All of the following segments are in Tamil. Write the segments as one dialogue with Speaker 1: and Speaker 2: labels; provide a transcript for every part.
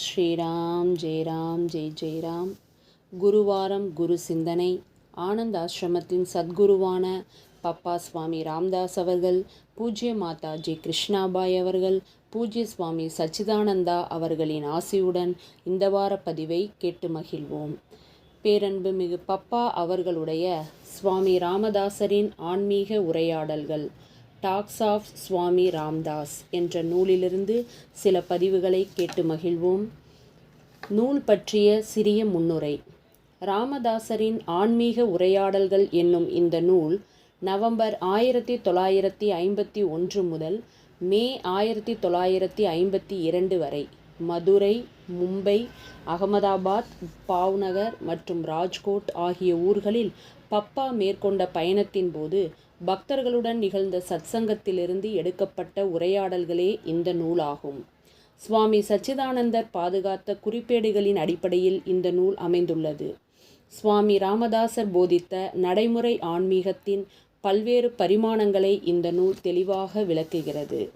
Speaker 1: ஸ்ரீராம் ஜெயராம் ஜெய் ஜெயராம். குருவாரம் குரு சிந்தனை. ஆனந்த் ஆசிரமத்தின் சத்குருவான பப்பா சுவாமி ராம்தாஸ் அவர்கள் பூஜ்ய மாதாஜி கிருஷ்ணாபாய் அவர்கள் பூஜ்ய சுவாமி சச்சிதானந்தா அவர்களின் ஆசியுடன் இந்த வார பதிவை கேட்டு மகிழ்வோம். பேரன்பு மிகு பப்பா அவர்களுடைய சுவாமி ராமதாசரின் ஆன்மீக உரையாடல்கள். டாக்ஸ் ஆஃப் சுவாமி ராம்தாஸ் என்ற நூலிலிருந்து சில பதிவுகளை கேட்டு மகிழ்வோம். நூல் பற்றிய சிறிய முன்னுரை. ராமதாசரின் ஆன்மீக உரையாடல்கள் என்னும் இந்த நூல் நவம்பர் ஆயிரத்தி தொள்ளாயிரத்தி ஐம்பத்தி ஒன்று முதல் மே ஆயிரத்தி தொள்ளாயிரத்தி ஐம்பத்தி இரண்டு வரை. மதுரை மும்பை அகமதாபாத் பாவ்நகர் மற்றும் ராஜ்கோட் ஆகிய ஊர்களில் பப்பா மேற்கொண்ட பயணத்தின் போது பக்தர்களுடன் நிகழ்ந்த சத்சங்கத்திலிருந்து எடுக்கப்பட்ட உரையாடல்களே இந்த நூலாகும். சுவாமி சச்சிதானந்தர் பாதுகாத்த குறிப்பேடுகளின் அடிப்படையில் இந்த நூல் அமைந்துள்ளது. சுவாமி ராமதாசர் போதித்த நடைமுறை ஆன்மீகத்தின் பல்வேறு பரிமாணங்களை இந்த நூல் தெளிவாக விளக்குகிறது.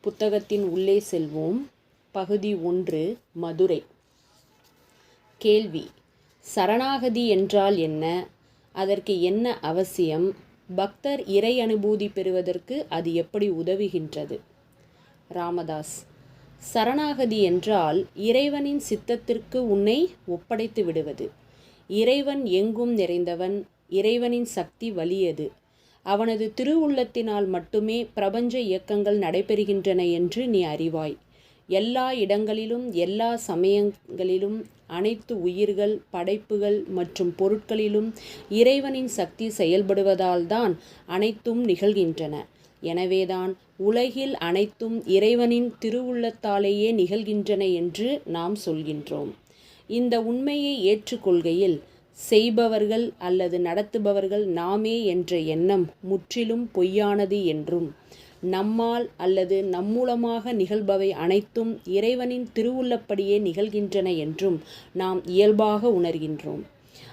Speaker 1: புத்தகத்தின் உள்ளே செல்வோம். பகுதி ஒன்று மதுரை. கேள்வி சரணாகதி என்றால் என்ன? அதற்கு என்ன அவசியம்? பக்தர் இறை அனுபூதி பெறுவதற்கு அது எப்படி உதவுகின்றது? ராமதாஸ் சரணாகதி என்றால் இறைவனின் சித்தத்திற்கு உன்னை ஒப்படைத்து விடுவது. இறைவன் எங்கும் நிறைந்தவன் இறைவனின் சக்தி வலியது. அவனது திருவுள்ளத்தினால் மட்டுமே பிரபஞ்ச இயக்கங்கள் நடைபெறுகின்றன என்று நீ அறிவாய். எல்லா இடங்களிலும் எல்லா சமயங்களிலும் அனைத்து உயிர்கள் படைப்புகள் மற்றும் பொருட்களிலும் இறைவனின் சக்தி செயல்படுவதால்தான் அனைத்தும் நிகழ்கின்றன. எனவேதான் உலகில் அனைத்தும் இறைவனின் திருவுள்ளத்தாலேயே நிகழ்கின்றன என்று நாம் சொல்கின்றோம். இந்த உண்மையை ஏற்றுக்கொள்கையில் செய்பவர்கள் அல்லது நடத்துபவர்கள் நாமே என்ற எண்ணம் முற்றிலும் பொய்யானது என்றும் நம்மால் அல்லது நம்மூலமாக நிகழ்பவை அனைத்தும் இறைவனின் திருவுள்ளப்படியே நிகழ்கின்றன என்றும் நாம் இயல்பாக உணர்கின்றோம்.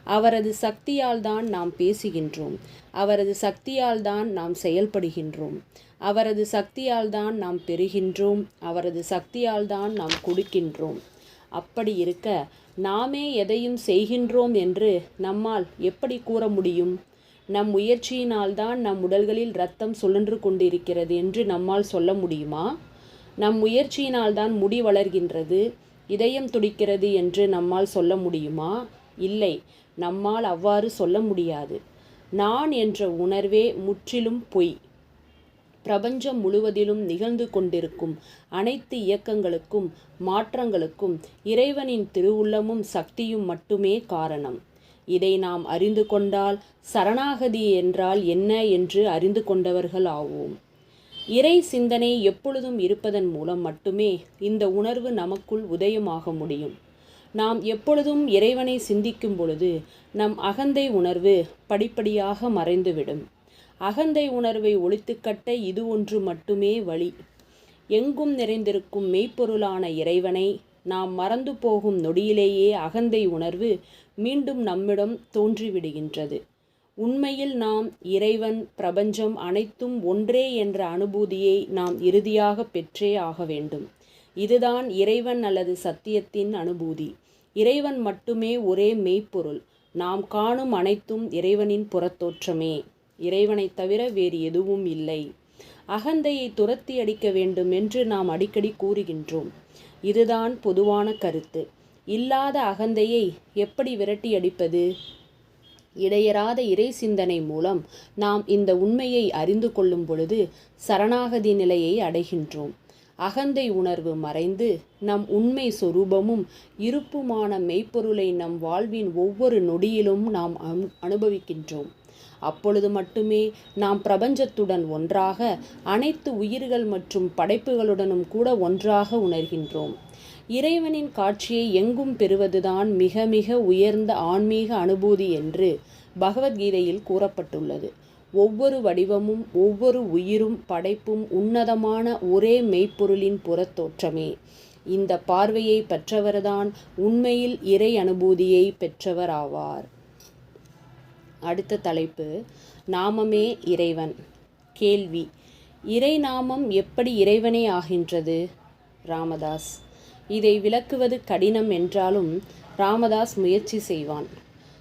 Speaker 1: அவரது சக்தியால் தான் நாம் பேசுகின்றோம். அவரது சக்தியால் தான் நாம் செயல்படுகின்றோம். அவரது சக்தியால் தான் நாம் பெறுகின்றோம். அவரது சக்தியால் தான் நாம் கொடுக்கின்றோம். அப்படி இருக்க நாமே எதையும் செய்கின்றோம் என்று நம்மால் எப்படி கூற முடியும்? நம் முயற்சியினால்தான் நம் உடல்களில் ரத்தம் சுழன்று கொண்டிருக்கிறது என்று நம்மால் சொல்ல முடியுமா? நம் முயற்சியினால்தான் முடி வளர்கின்றது இதயம் துடிக்கிறது என்று நம்மால் சொல்ல முடியுமா? இல்லை நம்மால் அவ்வாறு சொல்ல முடியாது. நான் என்ற உணர்வே முற்றிலும் பொய். பிரபஞ்சம் முழுவதிலும் நிகழ்ந்து கொண்டிருக்கும் அனைத்து இயக்கங்களுக்கும் மாற்றங்களுக்கும் இறைவனின் திருவுள்ளமும் சக்தியும் மட்டுமே காரணம். இதை நாம் அறிந்து கொண்டால் சரணாகதி என்றால் என்ன என்று அறிந்து கொண்டவர்கள் ஆவோம். இறை சிந்தனை எப்பொழுதும் இருப்பதன் மூலம் மட்டுமே இந்த உணர்வு நமக்குள் உதயமாக முடியும். நாம் எப்பொழுதும் இறைவனை சிந்திக்கும் பொழுது நம் அகந்தை உணர்வு படிப்படியாக மறைந்துவிடும். அகந்தை உணர்வை ஒழித்துக்கட்ட இது ஒன்று மட்டுமே வழி. எங்கும் நிறைந்திருக்கும் மெய்ப்பொருளான இறைவனை நாம் மறந்து போகும் நொடியிலேயே அகந்தை உணர்வு மீண்டும் நம்மிடம் தோன்றிவிடுகின்றது. உண்மையில் நாம் இறைவன் பிரபஞ்சம் அனைத்தும் ஒன்றே என்ற அனுபூதியை நாம் இறுதியாக பெற்றே ஆக வேண்டும். இதுதான் இறைவன் அல்லது சத்தியத்தின் அனுபூதி. இறைவன் மட்டுமே ஒரே மெய்ப்பொருள். நாம் காணும் அனைத்தும் இறைவனின் புறத்தோற்றமே. இறைவனை தவிர வேறு எதுவும் இல்லை. அகந்தையை துரத்தி அடிக்க வேண்டும் என்று நாம் அடிக்கடி கூறுகின்றோம். இதுதான் பொதுவான கருத்து. இல்லாத அகந்தையை எப்படி விரட்டி அடிப்பது? இடையராத இறை சிந்தனை மூலம் நாம் இந்த உண்மையை அறிந்து கொள்ளும் பொழுது சரணாகதி நிலையை அடைகின்றோம். அகந்தை உணர்வு மறைந்து நம் உண்மை சொரூபமும் இருப்புமான மெய்ப்பொருளை நம் வாழ்வின் ஒவ்வொரு நொடியிலும் நாம் அனுபவிக்கின்றோம். அப்பொழுது மட்டுமே நாம் பிரபஞ்சத்துடன் ஒன்றாக அனைத்து உயிர்கள் மற்றும் படைப்புகளுடனும் கூட ஒன்றாக உணர்கின்றோம். இறைவனின் காட்சியை எங்கும் பெறுவதுதான் மிக மிக உயர்ந்த ஆன்மீக அனுபூதி என்று பகவத்கீதையில் கூறப்பட்டுள்ளது. ஒவ்வொரு வடிவமும் ஒவ்வொரு உயிரும் படைப்பும் உன்னதமான ஒரே மெய்ப்பொருளின் புறத்தோற்றமே. இந்த பார்வையை பெற்றவர்தான் உண்மையில் இறை அனுபூதியை பெற்றவர் ஆவார் அடுத்த தலைப்பு நாமமே இறைவன். கேள்வி இறை நாமம் எப்படி இறைவனே ஆகின்றது? ராமதாஸ் இதை விளக்குவது கடினம் என்றாலும் ராமதாஸ் முயற்சி செய்வான்.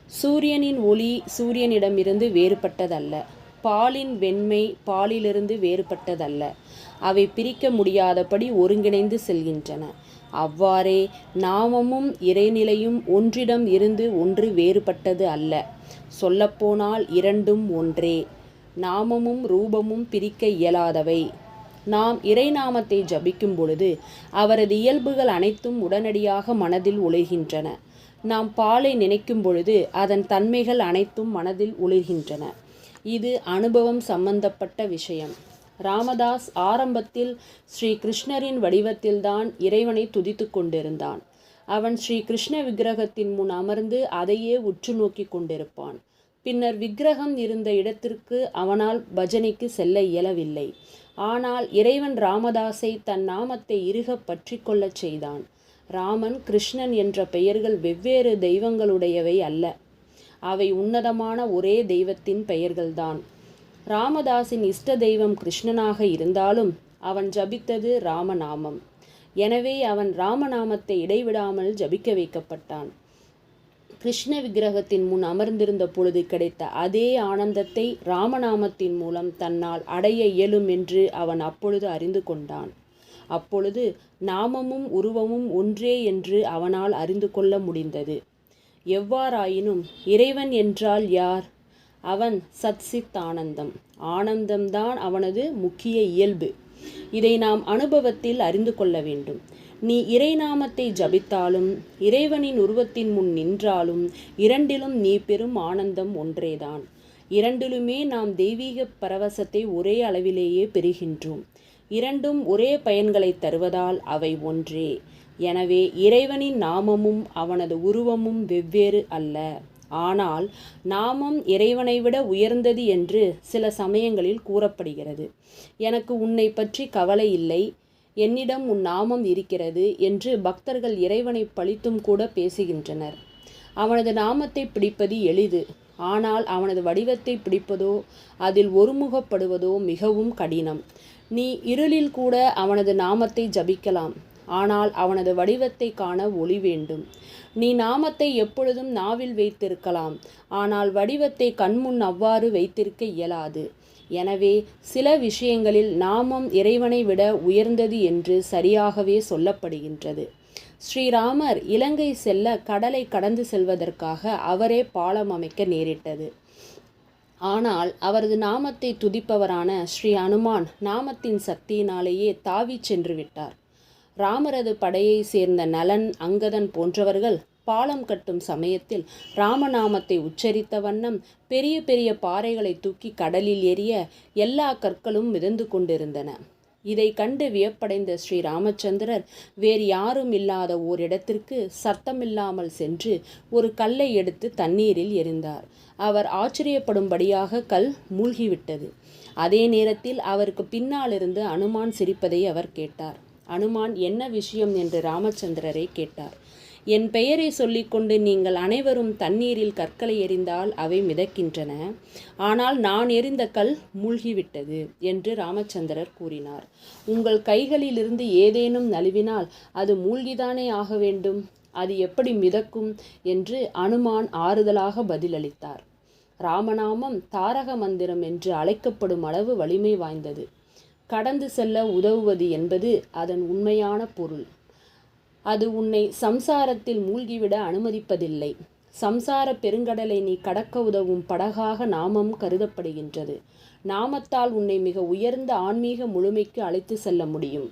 Speaker 1: சூரியனின் ஒளி சூரியனிடமிருந்து வேறுபட்டதல்ல. பாலின் வெண்மை பாலிலிருந்து வேறுபட்டதல்ல. அவை பிரிக்க முடியாதபடி ஒருங்கிணைந்து செல்கின்றன. அவ்வாறே நாமமும் இறைநிலையும் ஒன்றிடம் இருந்து ஒன்று வேறுபட்டது அல்ல. சொல்லப்போனால் இரண்டும் ஒன்றே. நாமமும் ரூபமும் பிரிக்க இயலாதவை. நாம் இறைநாமத்தை ஜபிக்கும் பொழுது அவரது இயல்புகள் அனைத்தும் உடனடியாக மனதில் உழைகின்றன நாம் பாலை நினைக்கும் பொழுது அதன் தன்மைகள் அனைத்தும் மனதில் ஒளிர்கின்றன இது அனுபவம் சம்பந்தப்பட்ட விஷயம். ராமதாஸ் ஆரம்பத்தில் ஸ்ரீ கிருஷ்ணரின் வடிவத்தில்தான் இறைவனை துதித்து கொண்டிருந்தான். அவன் ஸ்ரீ கிருஷ்ண விக்கிரகத்தின் முன் அமர்ந்து அதையே உற்று நோக்கி கொண்டிருப்பான். பின்னர் விக்கிரகம் இருந்த இடத்திற்கு அவனால் பஜனைக்கு செல்ல இயலவில்லை. ஆனால் இறைவன் ராமதாஸை தன் நாமத்தை இறுக பற்றி கொள்ளச் செய்தான். ராமன் கிருஷ்ணன் என்ற பெயர்கள் வெவ்வேறு தெய்வங்களுடையவை அல்ல. அவை உன்னதமான ஒரே தெய்வத்தின் பெயர்கள்தான். ராமதாஸின் இஷ்ட தெய்வம் கிருஷ்ணனாக இருந்தாலும் அவன் ஜபித்தது ராமநாமம். எனவே அவன் ராமநாமத்தை இடைவிடாமல் ஜபிக்க வைக்கப்பட்டான். கிருஷ்ண விக்கிரகத்தின் முன் அமர்ந்திருந்த பொழுது கிடைத்த அதே ஆனந்தத்தை ராமநாமத்தின் மூலம் தன்னால் அடைய இயலும் என்று அவன் அப்பொழுது அறிந்து கொண்டான். அப்பொழுது நாமமும் உருவமும் ஒன்றே என்று அவனால் அறிந்து கொள்ள முடிந்தது. எவ்வாறாயினும் இறைவன் என்றால் யார்? அவன் சத்சித் ஆனந்தம். ஆனந்தம்தான் அவனது முக்கிய இயல்பு. இதை நாம் அனுபவத்தில் அறிந்து கொள்ள வேண்டும். நீ இறைநாமத்தை ஜபித்தாலும் இறைவனின் உருவத்தின் முன் நின்றாலும் இரண்டிலும் நீ பெறும் ஆனந்தம் ஒன்றேதான். இரண்டிலுமே நாம் தெய்வீக பரவசத்தை ஒரே அளவிலேயே பெறுகின்றோம். இரண்டும் ஒரே பயன்களை தருவதால் அவை ஒன்றே. எனவே இறைவனின் நாமமும் அவனது உருவமும் வெவ்வேறு அல்ல. ஆனால் நாமம் இறைவனை விட உயர்ந்தது என்று சில சமயங்களில் கூறப்படுகிறது. எனக்கு உன்னை பற்றி கவலை இல்லை. என்னிடம் உன் நாமம் இருக்கிறது என்று பக்தர்கள் இறைவனை பழித்தும் கூட பேசுகின்றனர். அவனது நாமத்தை பிடிப்பது எளிது. ஆனால் அவனது வடிவத்தை பிடிப்பதோ அதில் ஒருமுகப்படுவதோ மிகவும் கடினம். நீ இருளில் கூட அவனது நாமத்தை ஜபிக்கலாம். ஆனால் அவனது வடிவத்தை காண ஒளி வேண்டும். நீ நாமத்தை எப்பொழுதும் நாவில் வைத்திருக்கலாம். ஆனால் வடிவத்தை கண்முன் அவ்வாறு வைத்திருக்க இயலாது. எனவே சில விஷயங்களில் நாமம் இறைவனை விட உயர்ந்தது என்று சரியாகவே சொல்லப்படுகின்றது. ஸ்ரீராமர் இலங்கை செல்ல கடலை கடந்து செல்வதற்காக அவரே பாலம் அமைக்க நேரிட்டது. ஆனால் அவரது நாமத்தை துதிப்பவரான ஸ்ரீ அனுமான் நாமத்தின் சக்தியினாலேயே தாவி சென்று விட்டார். ராமரது படையை சேர்ந்த நலன் அங்கதன் போன்றவர்கள் பாலம் கட்டும் சமயத்தில் ராமநாமத்தை உச்சரித்த வண்ணம் பெரிய பெரிய பாறைகளை தூக்கி கடலில் எரிய எல்லா கற்களும் மிதந்து கொண்டிருந்தன. இதை கண்டு வியப்படைந்த ஸ்ரீ ராமச்சந்திரர் வேறு யாரும் இல்லாத ஓரிடத்திற்கு சத்தமில்லாமல் சென்று ஒரு கல்லை எடுத்து தண்ணீரில் எரிந்தார். அவர் ஆச்சரியப்படும்படியாக கல் மூழ்கிவிட்டது. அதே நேரத்தில் அவருக்கு பின்னாலிருந்து அனுமான் சிரிப்பதை அவர் கேட்டார். அனுமான் என்ன விஷயம் என்று ராமச்சந்திரரை கேட்டார். என் பெயரை சொல்லிக்கொண்டு நீங்கள் அனைவரும் தண்ணீரில் கற்களை எறிந்தால் அவை மிதக்கின்றன. ஆனால் நான் எறிந்த கல் மூழ்கிவிட்டது என்று ராமச்சந்திரர் கூறினார். உங்கள் கைகளிலிருந்து ஏதேனும் நழுவினால் அது மூழ்கிதானே ஆக வேண்டும்? அது எப்படி மிதக்கும்? என்று அனுமான் ஆறுதலாக பதிலளித்தார். ராமநாமம் தாரக மந்திரம் என்று அழைக்கப்படும் அளவு வலிமை வாய்ந்தது. கடந்து செல்ல உதவுவது என்பது அதன் உண்மையான பொருள். அது உன்னை சம்சாரத்தில் மூழ்கிவிட அனுமதிப்பதில்லை. சம்சார பெருங்கடலை நீ கடக்க உதவும் படகாக நாமம் கருதப்படுகின்றது. நாமத்தால் உன்னை மிக உயர்ந்த ஆன்மீக முழுமைக்கு அழைத்து செல்ல முடியும்.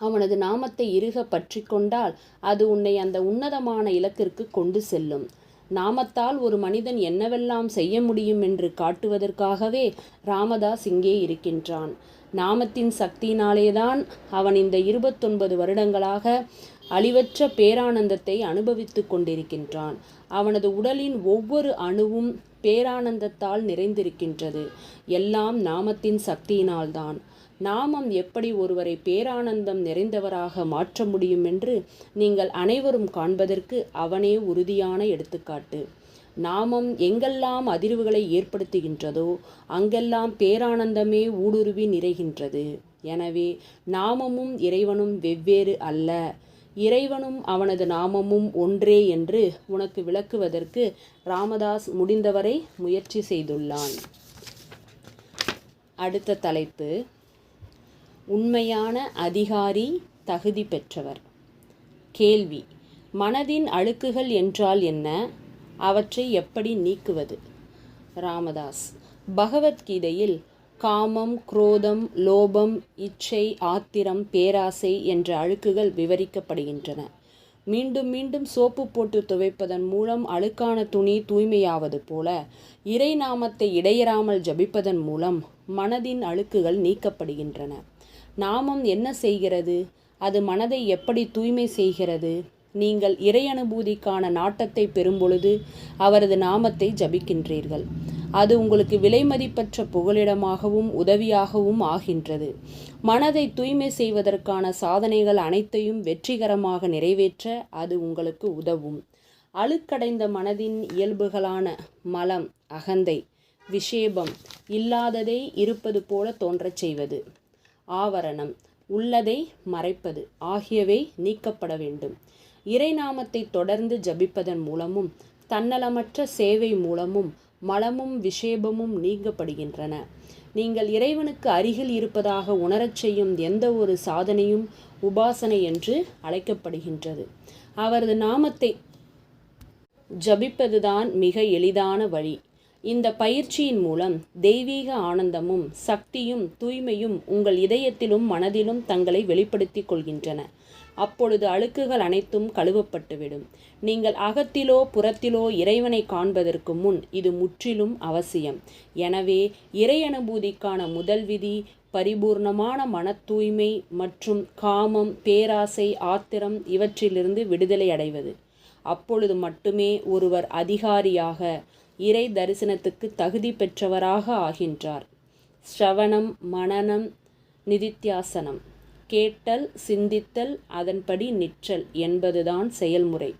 Speaker 1: அவனது நாமத்தை இறுக பற்றி கொண்டால் அது உன்னை அந்த உன்னதமான இலக்கிற்கு கொண்டு செல்லும். நாமத்தால் ஒரு மனிதன் என்னவெல்லாம் செய்ய முடியும் என்று காட்டுவதற்காகவே ராமதாஸ் இங்கே இருக்கின்றான். நாமத்தின் சக்தியினாலேதான் அவன் இந்த இருபத்தொன்பது வருடங்களாக அழிவற்ற பேரானந்தத்தை அனுபவித்து கொண்டிருக்கின்றான். அவனது உடலின் ஒவ்வொரு அணுவும் பேரானந்தத்தால் நிறைந்திருக்கின்றது. எல்லாம் நாமத்தின் சக்தியினால்தான். நாமம் எப்படி ஒருவரை பேரானந்தம் நிறைந்தவராக மாற்ற முடியும் என்று நீங்கள் அனைவரும் காண்பதற்கு அவனே உறுதியான எடுத்துக்காட்டு. நாமம் எங்கெல்லாம் அதிர்வுகளை ஏற்படுத்துகின்றதோ அங்கெல்லாம் பேரானந்தமே ஊடுருவி நிறைகின்றது. எனவே நாமமும் இறைவனும் வெவ்வேறு அல்ல. இறைவனும் அவனது நாமமும் ஒன்றே என்று உனக்கு விளக்குவதற்கு ராமதாஸ் முடிந்தவரை முயற்சி செய்துள்ளான். அடுத்த தலைப்பு உண்மையான அதிகாரி தகுதி பெற்றவர். கேள்வி மனதின் அழுக்குகள் என்றால் என்ன? அவற்றை எப்படி நீக்குவது? ராமதாஸ். பகவத்கீதையில் காமம் குரோதம் லோபம் இச்சை ஆத்திரம் பேராசை என்ற அழுக்குகள் விவரிக்கப்படுகின்றன. மீண்டும் மீண்டும் சோப்பு போட்டு துவைப்பதன் மூலம் அழுக்கான துணி தூய்மையாவது போல இறை நாமத்தை இடையறாமல் ஜபிப்பதன் மூலம் மனதின் அழுக்குகள் நீக்கப்படுகின்றன. நாமம் என்ன செய்கிறது? அது மனதை எப்படி தூய்மை செய்கிறது? நீங்கள் இறையனுபூதிக்கான நாட்டத்தை பெறும்பொழுது அவரது நாமத்தை ஜபிக்கின்றீர்கள். அது உங்களுக்கு விலைமதிப்பற்ற புகலிடமாகவும் உதவியாகவும் ஆகின்றது. மனதை தூய்மை செய்வதற்கான சாதனைகள் அனைத்தையும் வெற்றிகரமாக நிறைவேற்ற அது உங்களுக்கு உதவும். அழுக்கடைந்த மனதின் இயல்புகளான மலம் அகந்தை விஷேபம் இல்லாததை இருப்பது போல தோன்றச் செய்வது. ஆவரணம் உள்ளதை மறைப்பது ஆகியவை நீக்கப்பட வேண்டும். இறைநாமத்தை தொடர்ந்து ஜபிப்பதன் மூலமும் தன்னலமற்ற சேவை மூலமும் மலமும் விஷேபமும் நீங்கப்படுகின்றன. நீங்கள் இறைவனுக்கு அருகில் இருப்பதாக உணரச் செய்யும் எந்த ஒரு சாதனையும் உபாசனை என்று அழைக்கப்படுகின்றது. அவரது நாமத்தை ஜபிப்பதுதான் மிக எளிதான வழி. இந்த பயிற்சியின் மூலம் தெய்வீக ஆனந்தமும் சக்தியும் தூய்மையும் உங்கள் இதயத்திலும் மனதிலும் தங்களை வெளிப்படுத்திக் கொள்கின்றன. அப்பொழுது அழுக்குகள் அனைத்தும் கழுவப்பட்டுவிடும். நீங்கள் அகத்திலோ புறத்திலோ இறைவனை காண்பதற்கு முன் இது முற்றிலும் அவசியம். எனவே இறை அனுபூதிக்கான முதல் விதி பரிபூர்ணமான மன தூய்மை மற்றும் காமம் பேராசை ஆத்திரம் இவற்றிலிருந்து விடுதலை அடைவது. அப்பொழுது மட்டுமே ஒருவர் அதிகாரியாக இறை தரிசனத்துக்கு தகுதி பெற்றவராக ஆகின்றார். ஸ்ரவணம் மனனம் நிதித்தியாசனம். கேட்டல் சிந்தித்தல் அதன்படி நிற்றல் என்பதுதான் செயல்முறை.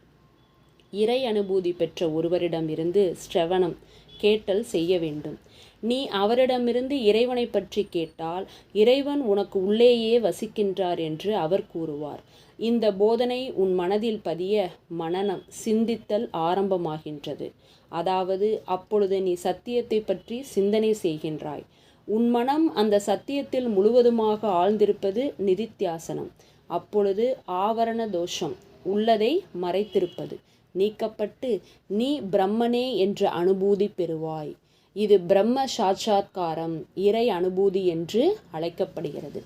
Speaker 1: இறை அனுபூதி பெற்ற ஒருவரிடமிருந்து ஸ்ரவணம் கேட்டல் செய்ய வேண்டும். நீ அவரிடமிருந்து இறைவனை பற்றி கேட்டால் இறைவன் உனக்கு உள்ளேயே வசிக்கின்றார் என்று அவர் கூறுவார். இந்த போதனை உன் மனதில் பதிய மனநம் சிந்தித்தல் ஆரம்பமாகின்றது. அதாவது அப்பொழுது நீ சத்தியத்தை பற்றி சிந்தனை செய்கின்றாய். உன் மனம் அந்த சத்தியத்தில் முழுவதுமாக ஆழ்ந்திருப்பது நிதித்தியாசனம். அப்பொழுது ஆவரண தோஷம் உள்ளதை மறைத்திருப்பது. நீக்கப்பட்டு நீ பிரம்மனே என்ற அனுபூதி பெறுவாய். இது பிரம்ம சாட்சாத்காரம் இறை அனுபூதி என்று அழைக்கப்படுகிறது.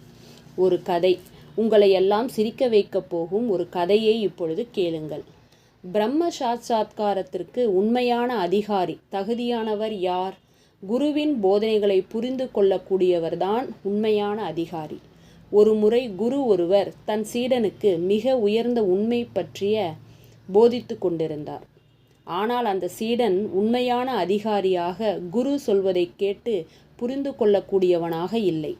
Speaker 1: ஒரு கதை. உங்களை எல்லாம் சிரிக்க வைக்கப் போகும் ஒரு கதையை இப்பொழுது கேளுங்கள். பிரம்ம சாட்சாத்காரத்திற்கு உண்மையான அதிகாரி தகுதியானவர் யார்? குருவின் போதனைகளை புரிந்து கொள்ளக்கூடியவர்தான் உண்மையான அதிகாரி. ஒரு முறை குரு ஒருவர் தன் சீடனுக்கு மிக உயர்ந்த உண்மை பற்றிய போதித்து கொண்டிருந்தார். ஆனால் அந்த சீடன் உண்மையான அதிகாரியாக குரு சொல்வதை கேட்டு புரிந்து கொள்ளக்கூடியவனாக இல்லை.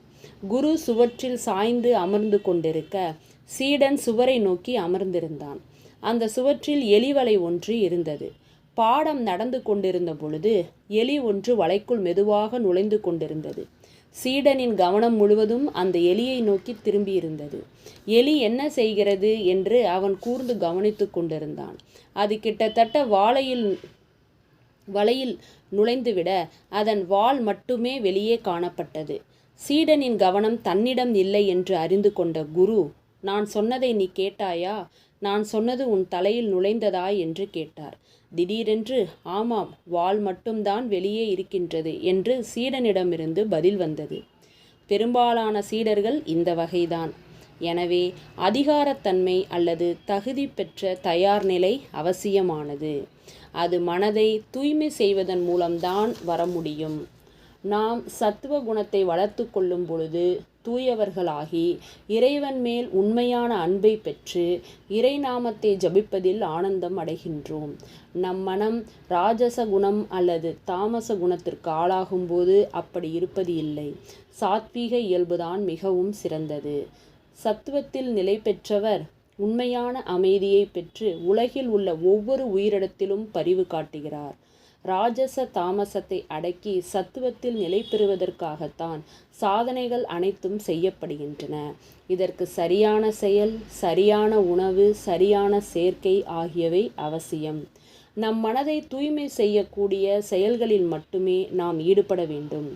Speaker 1: குரு சுவற்றில் சாய்ந்து அமர்ந்து கொண்டிருக்க சீடன் சுவரை நோக்கி அமர்ந்திருந்தான். அந்த சுவற்றில் எலிவலை ஒன்று இருந்தது. பாடம் நடந்து கொண்டிருந்த பொழுது எலி ஒன்று வலைக்குள் மெதுவாக நுழைந்து கொண்டிருந்தது. சீடனின் கவனம் முழுவதும் அந்த எலியை நோக்கி திரும்பியிருந்தது. எலி என்ன செய்கிறது? என்று அவன் கூர்ந்து கவனித்து கொண்டிருந்தான். அது கிட்டத்தட்ட வாழையில் வலையில் நுழைந்துவிட அதன் வால் மட்டுமே வெளியே காணப்பட்டது. சீடனின் கவனம் தன்னிடம் இல்லை என்று அறிந்து கொண்ட குரு நான் சொன்னதை நீ கேட்டாயா? நான் சொன்னது உன் தலையில் நுழைந்ததா என்று கேட்டார். திடீரென்று ஆமாம் வால் மட்டும்தான் வெளியே இருக்கின்றது என்று சீடனிடமிருந்து பதில் வந்தது. பெரும்பாலான சீடர்கள் இந்த வகைதான். எனவே அதிகாரத்தன்மை அல்லது தகுதி பெற்ற தயார் நிலை அவசியமானது. அது மனதை தூய்மை செய்வதன் மூலம்தான் வர முடியும். நாம் சத்துவ குணத்தை வளர்த்து கொள்ளும் பொழுது தூயவர்களாகி இறைவன் மேல் உண்மையான அன்பை பெற்று இறை நாமத்தை ஜபிப்பதில் ஆனந்தம் அடைகின்றோம். நம் மனம் ராஜச குணம் அல்லது தாமச குணத்திற்கு ஆளாகும்போது அப்படி இருப்பது இல்லை. சாத்வீக இயல்புதான் மிகவும் சிறந்தது. சத்துவத்தில் நிலை பெற்றவர் உண்மையான அமைதியை பெற்று உலகில் உள்ள ஒவ்வொரு உயிரிடத்திலும் பரிவு காட்டுகிறார். ராஜச தாமசத்தை அடக்கி சத்துவத்தில் நிலை பெறுவதற்காகத்தான் சாதனைகள் அனைத்தும் செய்யப்படுகின்றன. இதற்கு சரியான செயல் சரியான உணவு சரியான சேர்க்கை ஆகியவை அவசியம். நம் மனதை தூய்மை செய்யக்கூடிய செயல்களில் மட்டுமே நாம் ஈடுபட வேண்டும்.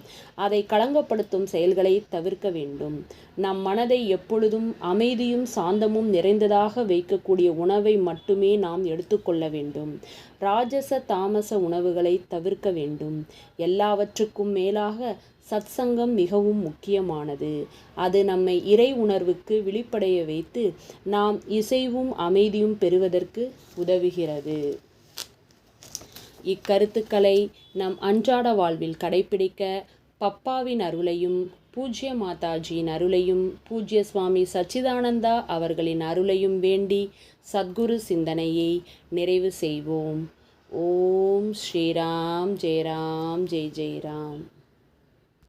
Speaker 1: அதை களங்கப்படுத்தும் செயல்களை தவிர்க்க வேண்டும். நம் மனதை எப்பொழுதும் அமைதியும் சாந்தமும் நிறைந்ததாக வைக்கக்கூடிய உணவை மட்டுமே நாம் எடுத்துக்கொள்ள வேண்டும். ராஜச தாமச உணவுகளை தவிர்க்க வேண்டும். எல்லாவற்றுக்கும் மேலாக சத்சங்கம் மிகவும் முக்கியமானது. அது நம்மை இறை உணர்வுக்கு விழிப்படைய வைத்து நாம் இசைவும் அமைதியும் பெறுவதற்கு உதவுகிறது. இக்கருத்துக்களை நம் அன்றாட வாழ்வில் கடைபிடிக்க பப்பாவின் அருளையும் பூஜ்ய மாதாஜியின் அருளையும் பூஜ்ய சுவாமி சச்சிதானந்தா அவர்களின் அருளையும் வேண்டி சத்குரு சிந்தனையை நிறைவு செய்வோம். ஓம் ஸ்ரீராம் ஜெயராம் ஜெய் ஜெயராம்.